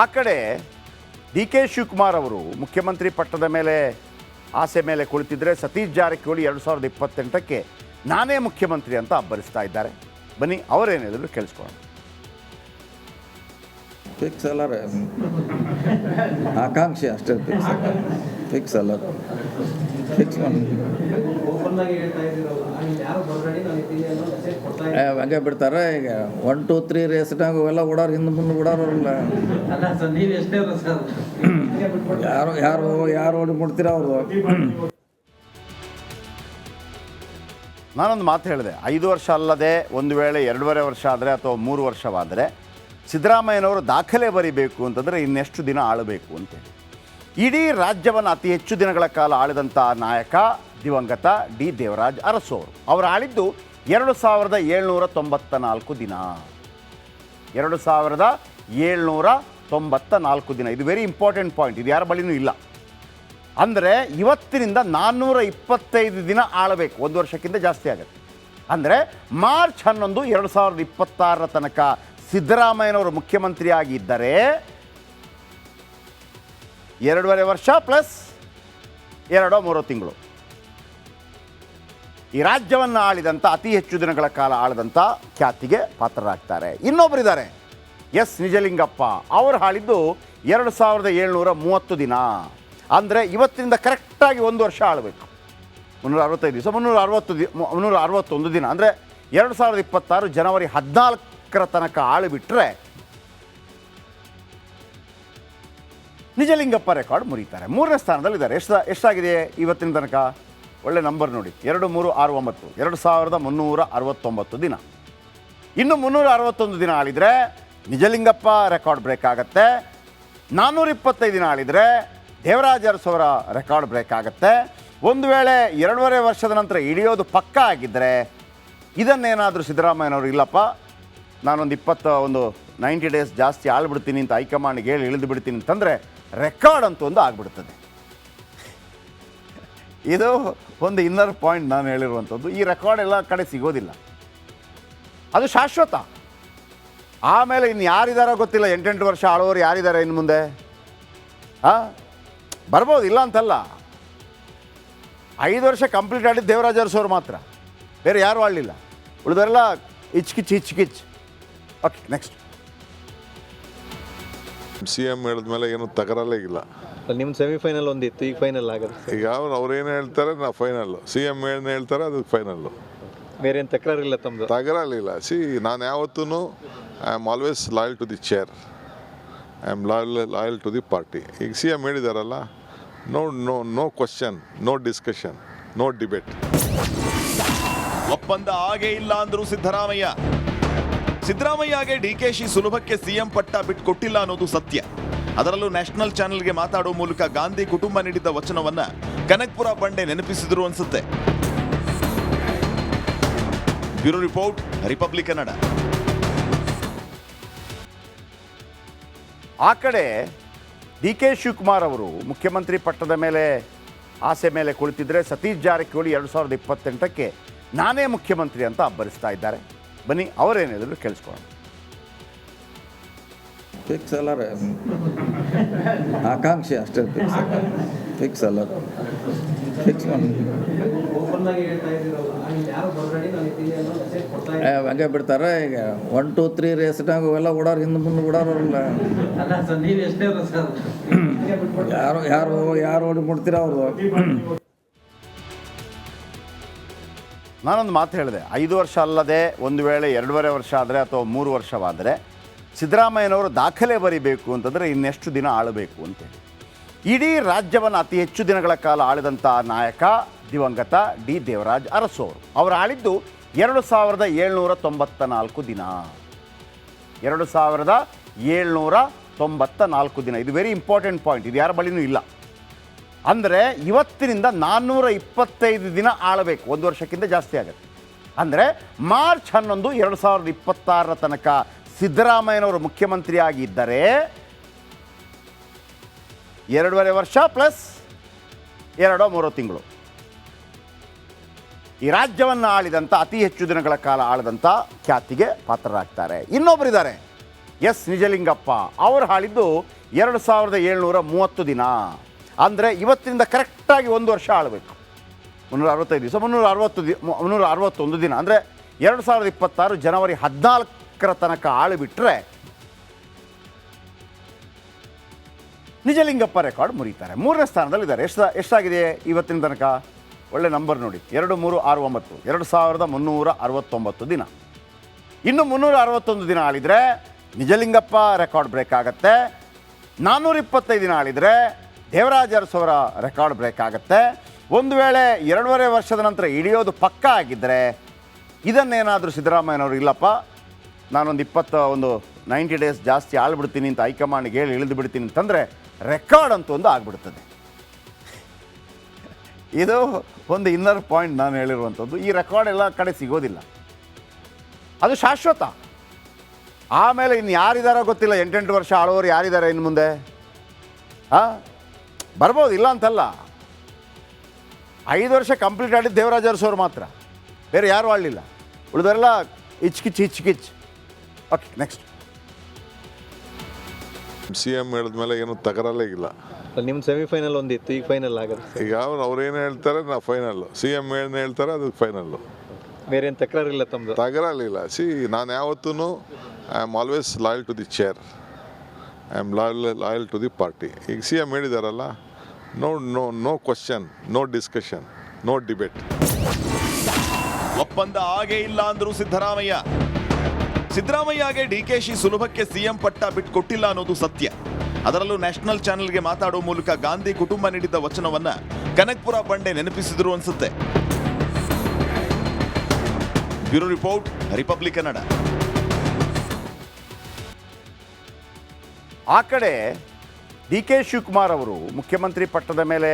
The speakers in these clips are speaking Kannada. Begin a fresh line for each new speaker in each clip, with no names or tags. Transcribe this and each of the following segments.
ಆ ಕಡೆ ಡಿ ಕೆ ಶಿವಕುಮಾರ್ ಅವರು ಮುಖ್ಯಮಂತ್ರಿ ಪಟ್ಟದ ಮೇಲೆ ಆಸೆ ಮೇಲೆ ಕುಳಿತಿದ್ರೆ ಸತೀಶ್ ಜಾರಕಿಹೊಳಿ ಎರಡು ಸಾವಿರದ ಇಪ್ಪತ್ತೆಂಟಕ್ಕೆ ನಾನೇ ಮುಖ್ಯಮಂತ್ರಿ ಅಂತ ಅಬ್ಬರಿಸ್ತಾ ಇದ್ದಾರೆ. ಬನ್ನಿ, ಅವರೇನು ಹೇಳಿದ್ರು ಕೇಳಿಸ್ಕೊಳ್ಳೋಣ.
ಫಿಕ್ಸ್ ಅಲ್ಲ ಆಕಾಂಕ್ಷೆ ಅಷ್ಟೇ ಫಿಕ್ಸ್ ಫಿಕ್ಸ್ ಅಲ್ಲ. ಫಿಕ್ಸ್ ಮಾಡಿ ಹಂಗೆ ಬಿಡ್ತಾರೆ ಈಗ ಒನ್ ಟೂ ತ್ರೀ ರೇಸ್ನಾಗ ಅವೆಲ್ಲ ಓಡಾರ ಹಿಂದೆ ಮುಂದೆ ಓಡಾರಲ್ಲ ಯಾರು ಯಾರು ಯಾರು ಓಡಿ ಮುಡ್ತೀರ ಅವ್ರದ್ದು
ನಾನೊಂದು ಮಾತು ಹೇಳಿದೆ. ಐದು ವರ್ಷ ಅಲ್ಲದೆ ಒಂದು ವೇಳೆ ಎರಡೂವರೆ ವರ್ಷ ಆದರೆ ಅಥವಾ ಮೂರು ವರ್ಷವಾದರೆ ಸಿದ್ದರಾಮಯ್ಯನವರು ದಾಖಲೆ ಬರಿಬೇಕು ಅಂತಂದರೆ ಇನ್ನೆಷ್ಟು ದಿನ ಆಳಬೇಕು ಅಂತೇಳಿ ಇಡೀ ರಾಜ್ಯವನ್ನು ಅತಿ ಹೆಚ್ಚು ದಿನಗಳ ಕಾಲ ಆಳಿದಂಥ ನಾಯಕ, ದಿವಂಗತ ಡಿ. ದೇವರಾಜ್ ಅರಸೋರು ಅವರು. ಆಳಿದ್ದು ಎರಡು ಸಾವಿರದ ಏಳ್ನೂರ ತೊಂಬತ್ತ ನಾಲ್ಕು ದಿನ. ಎರಡು ಸಾವಿರದ ಏಳ್ನೂರ ತೊಂಬತ್ತ ನಾಲ್ಕು ದಿನ. ಇದು ವೆರಿ ಇಂಪಾರ್ಟೆಂಟ್ ಪಾಯಿಂಟ್ ಇದು ಯಾರ ಬಳಿನೂ ಇಲ್ಲ. ಅಂದರೆ ಇವತ್ತಿನಿಂದ ನಾನ್ನೂರ ಇಪ್ಪತ್ತೈದು ದಿನ ಆಳಬೇಕು. ಒಂದು ವರ್ಷಕ್ಕಿಂತ ಜಾಸ್ತಿ ಆಗುತ್ತೆ. ಅಂದರೆ ಮಾರ್ಚ್ ಹನ್ನೊಂದು, ಎರಡು ಸಾವಿರದ ಇಪ್ಪತ್ತಾರರ ತನಕ ಸಿದ್ದರಾಮಯ್ಯನವರು ಮುಖ್ಯಮಂತ್ರಿ ಆಗಿದ್ದರೆ ಎರಡೂವರೆ ವರ್ಷ ಪ್ಲಸ್ ಎರಡೋ ಮೂರೋ ತಿಂಗಳು. ಈ ರಾಜ್ಯವನ್ನು ಆಳಿದಂಥ ಅತಿ ಹೆಚ್ಚು ದಿನಗಳ ಕಾಲ ಆಳದಂಥ ಖ್ಯಾತಿಗೆ ಪಾತ್ರರಾಗ್ತಾರೆ. ಇನ್ನೊಬ್ಬರಿದ್ದಾರೆ ಎಸ್. ನಿಜಲಿಂಗಪ್ಪ. ಅವರು ಆಳಿದ್ದು ಎರಡು ಸಾವಿರದ ಏಳ್ನೂರ ಮೂವತ್ತು ದಿನ. ಅಂದರೆ ಇವತ್ತಿನಿಂದ ಕರೆಕ್ಟಾಗಿ ಒಂದು ವರ್ಷ ಆಳಬೇಕು. ಮುನ್ನೂರ ಅರವತ್ತೈದು ದಿವಸ ಮುನ್ನೂರ ಅರವತ್ತು ದಿ ಮುನ್ನೂರ ಅರವತ್ತೊಂದು ದಿನ. ಅಂದರೆ ಎರಡು ಸಾವಿರದ ಇಪ್ಪತ್ತಾರು ಜನವರಿ ಹದಿನಾಲ್ಕರ ತನಕ ಆಳಿಬಿಟ್ರೆ ನಿಜಲಿಂಗಪ್ಪ ರೆಕಾರ್ಡ್ ಮುರಿತಾರೆ. ಮೂರನೇ ಸ್ಥಾನದಲ್ಲಿ ಇದ್ದಾರೆ ಎಷ್ಟು ಎಷ್ಟಾಗಿದೆ ಇವತ್ತಿನ ತನಕ? ಒಳ್ಳೆ ನಂಬರ್ ನೋಡಿ. ಎರಡು, ಮೂರು, ಆರು, ಒಂಬತ್ತು. ಎರಡು ಸಾವಿರದ ಮುನ್ನೂರ ಅರವತ್ತೊಂಬತ್ತು ದಿನ. ಇನ್ನು ಮುನ್ನೂರ ಅರವತ್ತೊಂದು ದಿನ ಆಳಿದರೆ ನಿಜಲಿಂಗಪ್ಪ ರೆಕಾರ್ಡ್ ಬ್ರೇಕ್ ಆಗುತ್ತೆ. ನಾನ್ನೂರ ಇಪ್ಪತ್ತೈದು ದಿನ ಆಳಿದರೆ ದೇವರಾಜ ಅರಸವರ ರೆಕಾರ್ಡ್ ಬ್ರೇಕ್ ಆಗುತ್ತೆ. ಒಂದು ವೇಳೆ ಎರಡೂವರೆ ವರ್ಷದ ನಂತರ ಇಳಿಯೋದು ಪಕ್ಕ ಆಗಿದ್ದರೆ ಇದನ್ನೇನಾದರೂ ಸಿದ್ದರಾಮಯ್ಯನವರು ಇಲ್ಲಪ್ಪ? ನಾನೊಂದು ಇಪ್ಪತ್ತ ಒಂದು ನೈಂಟಿ ಡೇಸ್ ಜಾಸ್ತಿ ಆಳ್ಬಿಡ್ತೀನಿ ಅಂತ ಹೈಕಮಾಂಡ್ಗೆ ಹೇಳಿ ಇಳಿದು ಬಿಡ್ತೀನಿ ಅಂತಂದರೆ ರೆಕಾರ್ಡ್ ಅಂತ ಒಂದು ಆಗ್ಬಿಡ್ತದೆ. ಇದು ಒಂದು ಇನ್ನರ್ ಪಾಯಿಂಟ್ ನಾನು ಹೇಳಿರುವಂಥದ್ದು. ಈ ರೆಕಾರ್ಡ್ ಎಲ್ಲ ಕಡೆ ಸಿಗೋದಿಲ್ಲ. ಅದು ಶಾಶ್ವತ. ಆಮೇಲೆ ಇನ್ನು ಯಾರಿದಾರೋ ಗೊತ್ತಿಲ್ಲ, ಎಂಟೆಂಟು ವರ್ಷ ಆಳೋರು ಯಾರಿದ್ದಾರೆ ಇನ್ನು ಮುಂದೆ? ಹಾಂ ಬರ್ಬೋದು, ಇಲ್ಲ ಅಂತಲ್ಲ. ಐದು ವರ್ಷ ಕಂಪ್ಲೀಟ್ ಆಡಿದ್ದು ದೇವರಾಜ ಅರಸೋರು ಮಾತ್ರ. ಬೇರೆ ಯಾರೂ ಆಡಲಿಲ್ಲ. ಉಳಿದವರೆಲ್ಲ ಇಚ್ಕಿಚ್ ಇಚ್ಕಿಚ್. ಓಕೆ ನೆಕ್ಸ್ಟ್
ಸಿ ಎಂ ಹೇಳಿದ್ಮೇಲೆ ಏನು ತಕರಲ್ಲೇ ಇಲ್ಲ.
ನಿಮ್ಮ ಸೆಮಿಫೈನಲ್ ಒಂದಿತ್ತು ಈಗ ಫೈನಲ್ ಆಗುತ್ತೆ
ಈಗ ಅವ್ರು ಏನು ಹೇಳ್ತಾರೆ ನಾ ಫೈನಲ್ಲು ಸಿ ಎಂ ಏನು ಹೇಳ್ತಾರೆ ಅದು ಫೈನಲ್ಲು
ಬೇರೆ ಏನು ತಕರಾರಿಲ್ಲ ತಮ್ಮದು
ತಗರಲಿಲ್ಲ. ಸಿ ನಾನು ಯಾವತ್ತೂ I am always loyal to the chair I am loyal loyal to the party ಈಗ C M ಹೇಳಿದಾರಲ್ಲ no no no question no discussion no debate
ಒಪ್ಪಂದ ಆಗೇ ಇಲ್ಲ ಅಂದ್ರು ಸಿದ್ದರಾಮಯ್ಯ. ಸಿದ್ದರಾಮಯ್ಯಗೆ ಡಿಕೆಶಿ ಸುಲಭಕ್ಕೆ ಸಿಎಂ ಪಟ್ಟ ಬಿಟ್ಕೊಟ್ಟಿಲ್ಲ ಅನ್ನೋದು ಸತ್ಯ. ಅದರಲ್ಲೂ ನ್ಯಾಷನಲ್ ಚಾನೆಲ್ಗೆ ಮಾತಾಡೋ ಮೂಲಕ ಗಾಂಧಿ ಕುಟುಂಬ ನೀಡಿದ್ದ ವಚನವನ್ನ ಕನಕ್ಪುರ ಬಂಡೆ ನೆನಪಿಸಿದ್ರು ಅನ್ಸುತ್ತೆ. Bureau report Republic Kannada.
ಆ ಕಡೆ ಡಿ ಕೆ ಶಿವಕುಮಾರ್ ಅವರು ಮುಖ್ಯಮಂತ್ರಿ ಪಟ್ಟದ ಮೇಲೆ ಆಸೆ ಮೇಲೆ ಕುಳಿತಿದ್ರೆ ಸತೀಶ್ ಜಾರಕಿಹೊಳಿ ಎರಡು ಸಾವಿರದ ಇಪ್ಪತ್ತೆಂಟಕ್ಕೆ ನಾನೇ ಮುಖ್ಯಮಂತ್ರಿ ಅಂತ ಅಬ್ಬರಿಸ್ತಾ ಇದ್ದಾರೆ. ಬನ್ನಿ ಅವರೇನು ಹೇಳಿದ್ರು ಕೇಳಿಸ್ಕೊಳ್ಳೋಣ.
ಫಿಕ್ಸ್ ಅಲ್ಲ ರೀ ಆಕಾಂಕ್ಷೆ ಅಷ್ಟೇ ಫಿಕ್ಸ್ ಫಿಕ್ಸ್ ಅಲ್ಲ. ಫಿಕ್ಸ್ ಹಂಗೆ ಬಿಡ್ತಾರೆ ಈಗ ಒನ್ ಟೂ ತ್ರೀ ರೇಸ್ನಾಗ ಅವೆಲ್ಲ ಓಡಾರ ಹಿಂದೆ ಮುಂದೆ ಓಡಾರಲ್ಲ ಯಾರು ಯಾರು ಯಾರು ಓಡಿ ಮುಡ್ತೀರ ಅವ್ರದ್ದು
ನಾನೊಂದು ಮಾತು ಹೇಳಿದೆ. ಐದು ವರ್ಷ ಅಲ್ಲದೆ ಒಂದು ವೇಳೆ ಎರಡೂವರೆ ವರ್ಷ ಆದರೆ ಅಥವಾ ಮೂರು ವರ್ಷವಾದರೆ ಸಿದ್ದರಾಮಯ್ಯನವರು ದಾಖಲೆ ಬರಿಬೇಕು ಅಂತಂದರೆ ಇನ್ನೆಷ್ಟು ದಿನ ಆಳಬೇಕು ಅಂತೇಳಿ ಇಡೀ ರಾಜ್ಯವನ್ನು ಅತಿ ಹೆಚ್ಚು ದಿನಗಳ ಕಾಲ ಆಳಿದಂಥ ನಾಯಕ ದಿವಂಗತ ಡಿ ದೇವರಾಜ್ ಅರಸು ಅವರು ಅವರು ಆಳಿದ್ದು ಎರಡು ಸಾವಿರದ ಏಳ್ನೂರ ತೊಂಬತ್ತ ನಾಲ್ಕು ದಿನ. ಎರಡು ಸಾವಿರದ ಏಳ್ನೂರ ತೊಂಬತ್ತ ನಾಲ್ಕು ದಿನ. ಇದು ವೆರಿ ಇಂಪಾರ್ಟೆಂಟ್ ಪಾಯಿಂಟ್ ಇದು ಯಾರ ಬಳಿನೂ ಇಲ್ಲ. ಅಂದರೆ ಇವತ್ತಿನಿಂದ ನಾನ್ನೂರ ಇಪ್ಪತ್ತೈದು ದಿನ ಆಳಬೇಕು. ಒಂದು ವರ್ಷಕ್ಕಿಂತ ಜಾಸ್ತಿ ಆಗುತ್ತೆ. ಅಂದರೆ ಮಾರ್ಚ್ ಹನ್ನೊಂದು ಎರಡು ಸಾವಿರದ ಇಪ್ಪತ್ತಾರರ ತನಕ ಸಿದ್ದರಾಮಯ್ಯನವರು ಮುಖ್ಯಮಂತ್ರಿಯಾಗಿ ಇದ್ದರೆ ಎರಡೂವರೆ ವರ್ಷ ಪ್ಲಸ್ ಎರಡೋ ಮೂರೋ ತಿಂಗಳು. ಈ ರಾಜ್ಯವನ್ನು ಆಳಿದಂಥ ಅತಿ ಹೆಚ್ಚು ದಿನಗಳ ಕಾಲ ಆಳದಂಥ ಖ್ಯಾತಿಗೆ ಪಾತ್ರರಾಗ್ತಾರೆ. ಇನ್ನೊಬ್ಬರಿದ್ದಾರೆ ಎಸ್. ನಿಜಲಿಂಗಪ್ಪ. ಅವರು ಆಳಿದ್ದು ಎರಡು ಸಾವಿರದ ಏಳ್ನೂರ ಮೂವತ್ತು ದಿನ. ಅಂದರೆ ಇವತ್ತಿನಿಂದ ಕರೆಕ್ಟಾಗಿ ಒಂದು ವರ್ಷ ಆಳಬೇಕು. ಮುನ್ನೂರ ಅರವತ್ತೈದು ದಿವಸ ಮುನ್ನೂರ ಅರವತ್ತು ದಿ ಮುನ್ನೂರ ಅರವತ್ತೊಂದು ದಿನ. ಅಂದರೆ ಎರಡು ಸಾವಿರದ ಇಪ್ಪತ್ತಾರು ಜನವರಿ ಹದಿನಾಲ್ಕರ ತನಕ ಆಳು ಬಿಟ್ಟರೆ ನಿಜಲಿಂಗಪ್ಪ ರೆಕಾರ್ಡ್ ಮುರಿತಾರೆ. ಮೂರನೇ ಸ್ಥಾನದಲ್ಲಿದ್ದಾರೆ. ಎಷ್ಟು ಎಷ್ಟಾಗಿದೆ ಇವತ್ತಿನ ತನಕ? ಒಳ್ಳೆ ನಂಬರ್ ನೋಡಿ. ಎರಡು, ಮೂರು, ಆರು, ಒಂಬತ್ತು. ಎರಡು ಸಾವಿರದ ಮುನ್ನೂರ ಅರವತ್ತೊಂಬತ್ತು ದಿನ. ಇನ್ನು ಮುನ್ನೂರ ಅರವತ್ತೊಂದು ದಿನ ಆಳಿದರೆ ನಿಜಲಿಂಗಪ್ಪ ರೆಕಾರ್ಡ್ ಬ್ರೇಕ್ ಆಗುತ್ತೆ. ನಾನ್ನೂರ ಇಪ್ಪತ್ತೈದು ದಿನ ಆಳಿದರೆ ದೇವರಾಜ ಅರಸವರ ರೆಕಾರ್ಡ್ ಬ್ರೇಕ್ ಆಗುತ್ತೆ. ಒಂದು ವೇಳೆ ಎರಡೂವರೆ ವರ್ಷದ ನಂತರ ಇಳಿಯೋದು ಪಕ್ಕ ಆಗಿದ್ದರೆ ಇದನ್ನೇನಾದರೂ ಸಿದ್ದರಾಮಯ್ಯನವರು ಇಲ್ಲಪ್ಪ, ನಾನೊಂದು ಇಪ್ಪತ್ತ ಒಂದು ನೈಂಟಿ ಡೇಸ್ ಜಾಸ್ತಿ ಆಳ್ಬಿಡ್ತೀನಿ ಅಂತ ಹೈಕಮಾಂಡ್ಗೆ ಹೇಳಿ ಇಳಿದು ಬಿಡ್ತೀನಿ ಅಂತಂದರೆ ರೆಕಾರ್ಡ್ ಅಂತ ಒಂದು ಆಗ್ಬಿಡ್ತದೆ. ಇದು ಒಂದು ಇನ್ನರ್ ಪಾಯಿಂಟ್ ನಾನು ಹೇಳಿರುವಂಥದ್ದು. ಈ ರೆಕಾರ್ಡ್ ಎಲ್ಲ ಕಡೆ ಸಿಗೋದಿಲ್ಲ. ಅದು ಶಾಶ್ವತ. ಆಮೇಲೆ ಇನ್ನು ಯಾರಿದಾರೋ ಗೊತ್ತಿಲ್ಲ, ಎಂಟೆಂಟು ವರ್ಷ ಆಳೋರು ಯಾರಿದ್ದಾರೆ ಇನ್ನು ಮುಂದೆ? ಹಾಂ ಬರ್ಬೋದು ಇಲ್ಲ ಅಂತಲ್ಲ. ಐದು ವರ್ಷ ಕಂಪ್ಲೀಟ್ ಆಡಿದ್ದು ದೇವರಾಜ ಅರಸೋರು ಮಾತ್ರ. ಬೇರೆ ಯಾರೂ ಆಡಲಿಲ್ಲ. ಉಳಿದವರೆಲ್ಲ ಇಚ್ಕಿಚ್ ಇಚ್ಕಿಚ್ ಓಕೆ ನೆಕ್ಸ್ಟ್
ಸಿ ಎಂ ಹೇಳಿದ್ಮೇಲೆ ಏನು ತಗರಲ್ಲೇ ಇಲ್ಲ.
ನಿಮ್ಮ ಸೆಮಿಫೈನಲ್ ಒಂದಿತ್ತು ಈಗ ಫೈನಲ್ ಆಗುತ್ತೆ
ಈಗ ಅವ್ರು ಅವ್ರೇನು ಹೇಳ್ತಾರೆ ನಾ ಫೈನಲ್ಲು ಸಿ ಎಂ ಏನು ಹೇಳ್ತಾರೆ ಅದು ಫೈನಲ್ಲು
ಬೇರೆ ಏನು ತಕರಾರಿಲ್ಲ ತಮ್ಮದು
ತಗರಲಿಲ್ಲ ಸಿ ನಾನು ಯಾವತ್ತೂ I am always loyal to the chair I am loyal loyal to the party ಈಗ C M ಹೇಳಿದಾರಲ್ಲ no no no question no discussion no debate
ಒಪ್ಪಂದ ಆಗೇ ಇಲ್ಲ ಅಂದ್ರು ಸಿದ್ದರಾಮಯ್ಯ. ಸಿದ್ದರಾಮಯ್ಯಗೆ ಡಿಕೆಶಿ ಸುಲಭಕ್ಕೆ ಸಿಎಂ ಪಟ್ಟ ಬಿಟ್ಕೊಟ್ಟಿಲ್ಲ ಅನ್ನೋದು ಸತ್ಯ. ಅದರಲ್ಲೂ ನ್ಯಾಷನಲ್ ಚಾನೆಲ್ಗೆ ಮಾತಾಡುವ ಮೂಲಕ ಗಾಂಧಿ ಕುಟುಂಬ ನೀಡಿದ್ದ ವಚನವನ್ನ ಕನಕ್ಪುರ ಬಂಡೆ ನೆನಪಿಸಿದ್ರು ಅನ್ಸುತ್ತೆ. Bureau report Republic Kannada.
ಆ ಕಡೆ ಡಿ ಕೆ ಶಿವಕುಮಾರ್ ಅವರು ಮುಖ್ಯಮಂತ್ರಿ ಪಟ್ಟದ ಮೇಲೆ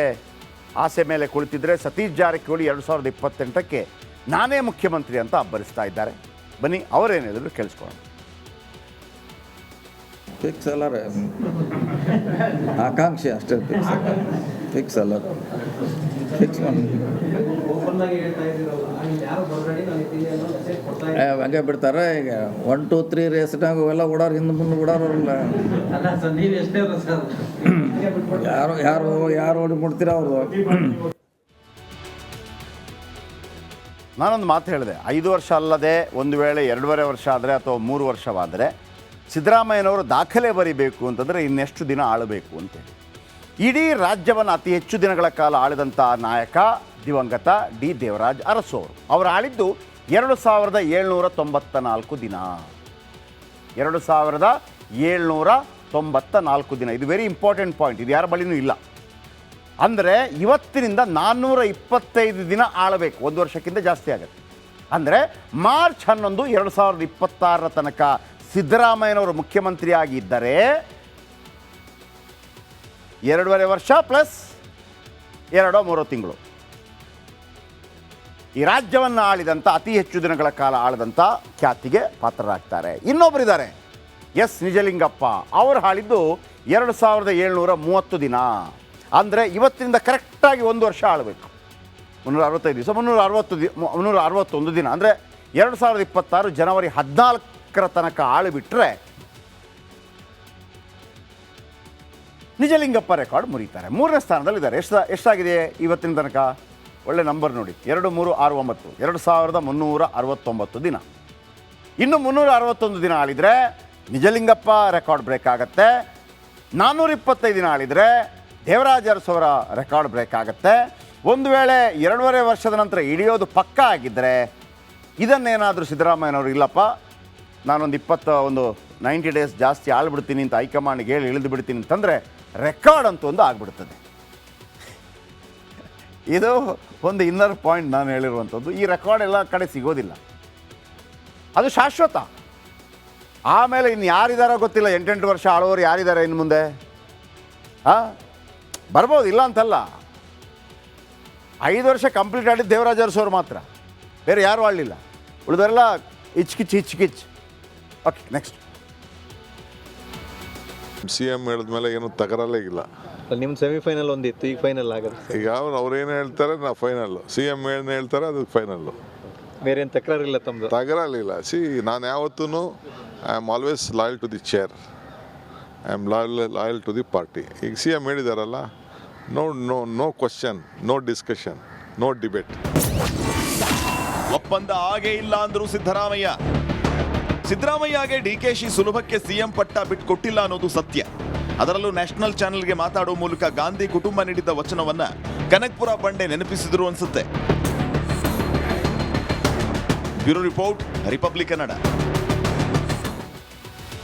ಆಸೆ ಮೇಲೆ ಕುಳಿತಿದ್ರೆ ಸತೀಶ್ ಜಾರಕಿಹೊಳಿ ಎರಡು ಸಾವಿರದ ಇಪ್ಪತ್ತೆಂಟಕ್ಕೆ ನಾನೇ ಮುಖ್ಯಮಂತ್ರಿ ಅಂತ ಅಬ್ಬರಿಸ್ತಾ ಇದ್ದಾರೆ. ಬನ್ನಿ ಅವರೇನು ಹೇಳಿದ್ರು ಕೇಳಿಸ್ಕೊಳ್ಳೋಣ.
ಫಿಕ್ಸ್ ಅಲ್ಲ ರೀ ಆಕಾಂಕ್ಷೆ ಅಷ್ಟೇ ಫಿಕ್ಸ್ ಫಿಕ್ಸ್ ಅಲ್ಲ. ಫಿಕ್ಸ್ ಹಂಗೆ ಬಿಡ್ತಾರೆ. ಈಗ ಒನ್ ಟೂ ತ್ರೀ ರೇಸ್ನಾಗ ಅವೆಲ್ಲ ಓಡಾರ ಹಿಂದೆ ಮುಂದೆ ಓಡಾರಲ್ಲ ಯಾರು ಯಾರು ಯಾರು ಓಡಿ ಬಿಡ್ತೀರ ಅವರು?
ನಾನೊಂದು ಮಾತು ಹೇಳಿದೆ. ಐದು ವರ್ಷ ಅಲ್ಲದೆ ಒಂದು ವೇಳೆ ಎರಡೂವರೆ ವರ್ಷ ಆದರೆ ಅಥವಾ ಮೂರು ವರ್ಷವಾದರೆ ಸಿದ್ದರಾಮಯ್ಯನವರು ದಾಖಲೆ ಬರಿಬೇಕು ಅಂತಂದರೆ ಇನ್ನೆಷ್ಟು ದಿನ ಆಳಬೇಕು ಅಂತೇಳಿ ಇಡೀ ರಾಜ್ಯವನ್ನು ಅತಿ ಹೆಚ್ಚು ದಿನಗಳ ಕಾಲ ಆಳಿದಂಥ ನಾಯಕ ದಿವಂಗತ ಡಿ ದೇವರಾಜ್ ಅರಸು ಅವರು ಅವರು ಆಳಿದ್ದು ಎರಡು ಸಾವಿರದ ಏಳ್ನೂರ ತೊಂಬತ್ತ ನಾಲ್ಕು ದಿನ. ಎರಡು ಸಾವಿರದ ಏಳ್ನೂರ ತೊಂಬತ್ತ ನಾಲ್ಕು ದಿನ. ಇದು ವೆರಿ ಇಂಪಾರ್ಟೆಂಟ್ ಪಾಯಿಂಟ್ ಇದು ಯಾರ ಬಳಿನೂ ಇಲ್ಲ. ಅಂದರೆ ಇವತ್ತಿನಿಂದ ನಾನ್ನೂರ ಇಪ್ಪತ್ತೈದು ದಿನ ಆಳಬೇಕು. ಒಂದು ವರ್ಷಕ್ಕಿಂತ ಜಾಸ್ತಿ ಆಗುತ್ತೆ. ಅಂದರೆ ಮಾರ್ಚ್ ಹನ್ನೊಂದು, ಎರಡು ಸಾವಿರದ ಇಪ್ಪತ್ತಾರರ ತನಕ ಸಿದ್ದರಾಮಯ್ಯನವರು ಮುಖ್ಯಮಂತ್ರಿಯಾಗಿ ಇದ್ದರೆ ಎರಡೂವರೆ ವರ್ಷ ಪ್ಲಸ್ ಎರಡೋ ಮೂರೋ ತಿಂಗಳು. ಈ ರಾಜ್ಯವನ್ನು ಆಳಿದಂಥ ಅತಿ ಹೆಚ್ಚು ದಿನಗಳ ಕಾಲ ಆಳದಂಥ ಖ್ಯಾತಿಗೆ ಪಾತ್ರರಾಗ್ತಾರೆ. ಇನ್ನೊಬ್ಬರಿದ್ದಾರೆ ಎಸ್ ನಿಜಲಿಂಗಪ್ಪ. ಅವರು ಆಳಿದ್ದು ಎರಡು ಸಾವಿರದ ಏಳ್ನೂರ ಮೂವತ್ತು ದಿನ. ಅಂದರೆ ಇವತ್ತಿನಿಂದ ಕರೆಕ್ಟಾಗಿ ಒಂದು ವರ್ಷ ಆಳಬೇಕು. ಮುನ್ನೂರ ಅರವತ್ತೈದು ದಿವಸ, ಮುನ್ನೂರ ಅರವತ್ತು ದಿ ಮುನ್ನೂರ ಅರವತ್ತೊಂದು ದಿನ. ಅಂದರೆ ಎರಡು ಸಾವಿರದ ಇಪ್ಪತ್ತಾರು ಜನವರಿ ಹದಿನಾಲ್ಕರ ತನಕ ಆಳು ಬಿಟ್ಟರೆ ನಿಜಲಿಂಗಪ್ಪ ರೆಕಾರ್ಡ್ ಮುರಿತಾರೆ. ಮೂರನೇ ಸ್ಥಾನದಲ್ಲಿದ್ದಾರೆ. ಎಷ್ಟು ಎಷ್ಟಾಗಿದೆ ಇವತ್ತಿನ ತನಕ? ಒಳ್ಳೆ ನಂಬರ್ ನೋಡಿ. ಎರಡು, ಮೂರು, ಆರು, ಒಂಬತ್ತು. ಎರಡು ಸಾವಿರದ ಮುನ್ನೂರ ಅರವತ್ತೊಂಬತ್ತು ದಿನ. ಇನ್ನು ಮುನ್ನೂರ ಅರವತ್ತೊಂದು ದಿನ ಆಳಿದರೆ ನಿಜಲಿಂಗಪ್ಪ ರೆಕಾರ್ಡ್ ಬ್ರೇಕ್ ಆಗುತ್ತೆ. ನಾನ್ನೂರ ಇಪ್ಪತ್ತೈದು ದಿನ ಆಳಿದರೆ ದೇವರಾಜ ಅರಸವರ ರೆಕಾರ್ಡ್ ಬ್ರೇಕ್ ಆಗುತ್ತೆ. ಒಂದು ವೇಳೆ ಎರಡೂವರೆ ವರ್ಷದ ನಂತರ ಇಳಿಯೋದು ಪಕ್ಕ ಆಗಿದ್ದರೆ ಇದನ್ನೇನಾದರೂ ಸಿದ್ದರಾಮಯ್ಯನವರು ಇಲ್ಲಪ್ಪ, ನಾನೊಂದು ಇಪ್ಪತ್ತ ಒಂದು ನೈಂಟಿ ಡೇಸ್ ಜಾಸ್ತಿ ಆಳ್ಬಿಡ್ತೀನಿ ಅಂತ ಹೈಕಮಾಂಡ್ಗೆ ಹೇಳಿ ಇಳಿದು ಬಿಡ್ತೀನಿ ಅಂತಂದರೆ ರೆಕಾರ್ಡ್ ಅಂತ ಒಂದು ಆಗ್ಬಿಡ್ತದೆ. ಇದು ಒಂದು ಇನ್ನರ್ ಪಾಯಿಂಟ್ ನಾನು ಹೇಳಿರುವಂಥದ್ದು. ಈ ರೆಕಾರ್ಡ್ ಎಲ್ಲ ಕಡೆ ಸಿಗೋದಿಲ್ಲ. ಅದು ಶಾಶ್ವತ. ಆಮೇಲೆ ಇನ್ನು ಯಾರಿದಾರೋ ಗೊತ್ತಿಲ್ಲ, ಎಂಟೆಂಟು ವರ್ಷ ಆಳೋರು ಯಾರಿದ್ದಾರೆ ಇನ್ನು ಮುಂದೆ? ಹಾಂ ಬರ್ಬೋದು, ಇಲ್ಲ ಅಂತಲ್ಲ. ಐದು ವರ್ಷ ಕಂಪ್ಲೀಟ್ ಆಡಿದ್ದು ದೇವರಾಜ ಅರಸೋರು ಮಾತ್ರ. ಬೇರೆ ಯಾರೂ ಆಡಲಿಲ್ಲ. ಉಳಿದವರೆಲ್ಲ ಇಚ್ಕಿಚ್ ಇಚ್ಕಿಚ್. ಓಕೆ ನೆಕ್ಸ್ಟ್
ಸಿ ಎಂ ಹೇಳಿದ್ಮೇಲೆ ಏನು ತಗರಲ್ಲೇ ಇಲ್ಲ.
ನಿಮ್ಮ ಸೆಮಿಫೈನಲ್ ಒಂದಿತ್ತು ಈಗ ಫೈನಲ್ ಆಗಲ್ಲ.
ಈಗ ಅವ್ರು ಅವ್ರೇನು ಹೇಳ್ತಾರೆ ನಾ ಫೈನಲ್ ಸಿ ಎಂ ಏನು ಹೇಳ್ತಾರೆ ಅದು ಫೈನಲ್ಲು
ಬೇರೆ ಏನು ತಕರಾರಿಲ್ಲ ತಮ್ಮದು
ತಗರಲಿಲ್ಲ ಸಿ ನಾನು ಯಾವತ್ತೂ I am always loyal to the chair I am loyal loyal to the party ಈಗ C M ಹೇಳಿದಾರಲ್ಲ no no no question no discussion no debate
ಒಪ್ಪಂದ ಆಗೇ ಇಲ್ಲ ಅಂದರು ಸಿದ್ದರಾಮಯ್ಯ. ಸಿದ್ದರಾಮಯ್ಯಗೆ ಡಿಕೆಶಿ ಸುಲಭಕ್ಕೆ ಸಿಎಂ ಪಟ್ಟ ಬಿಟ್ಕೊಟ್ಟಿಲ್ಲ ಅನ್ನೋದು ಸತ್ಯ. ಅದರಲ್ಲೂ ನ್ಯಾಷನಲ್ ಚಾನೆಲ್ಗೆ ಮಾತಾಡುವ ಮೂಲಕ ಗಾಂಧಿ ಕುಟುಂಬ ನೀಡಿದ್ದ ವಚನವನ್ನ ಕನಕ್ಪುರ ಬಂಡೆ ನೆನಪಿಸಿದ್ರು ಅನ್ಸುತ್ತೆ. Bureau report Republic Kannada.